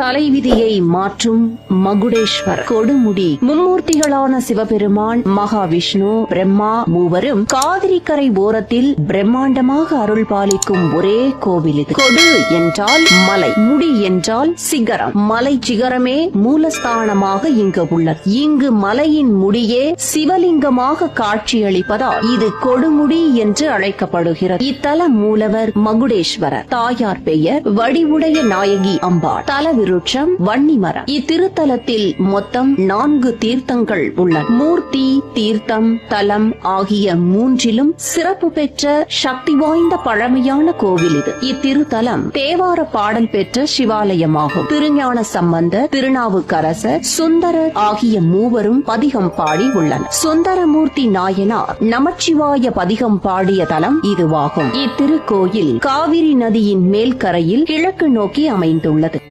தலைவிதியை மாற்றும் மகுடேஸ்வர். கொடுமுடி. மும்மூர்த்திகளான சிவபெருமான் மகாவிஷ்ணு பிரம்மா மூவரும் காவிரிக்கரை ஓரத்தில் பிரம்மாண்டமாக அருள் பாலிக்கும் ஒரே கோவில் இது. கொடு என்றால் மலை முடி என்றால் சிகரம். மலை சிகரமே மூலஸ்தானமாக இங்கு உள்ளது. இங்கு மலையின் முடியே சிவலிங்கமாக காட்சியளிப்பதால் இது கொடுமுடி என்று அழைக்கப்படுகிறது. இத்தல மூலவர் மகுடேஸ்வரர். தாயார் பெயர் வடிவுடைய நாயகி அம்பாள். திருவிருட்சம் வன்னி மரம் இத்திருத்தலத்தில் மொத்தம் நான்கு தீர்த்தங்கள் உள்ளன. மூர்த்தி தீர்த்தம் தலம் ஆகிய மூன்றிலும் சிறப்பு பெற்ற சக்தி வாய்ந்த பழமையான கோவில் இது. இத்திருத்தலம் தேவார பாடல் பெற்ற சிவாலயமாகும். திருஞான சம்பந்த திருநாவுக்கரசர் சுந்தரர் ஆகிய மூவரும் பதிகம் பாடி உள்ளனர். சுந்தரமூர்த்தி நாயனார் நமச்சிவாய பதிகம் பாடிய தலம் இதுவாகும். இத்திருக்கோயில் காவிரி நதியின் மேல்கரையில் கிழக்கு நோக்கி அமைந்துள்ளது.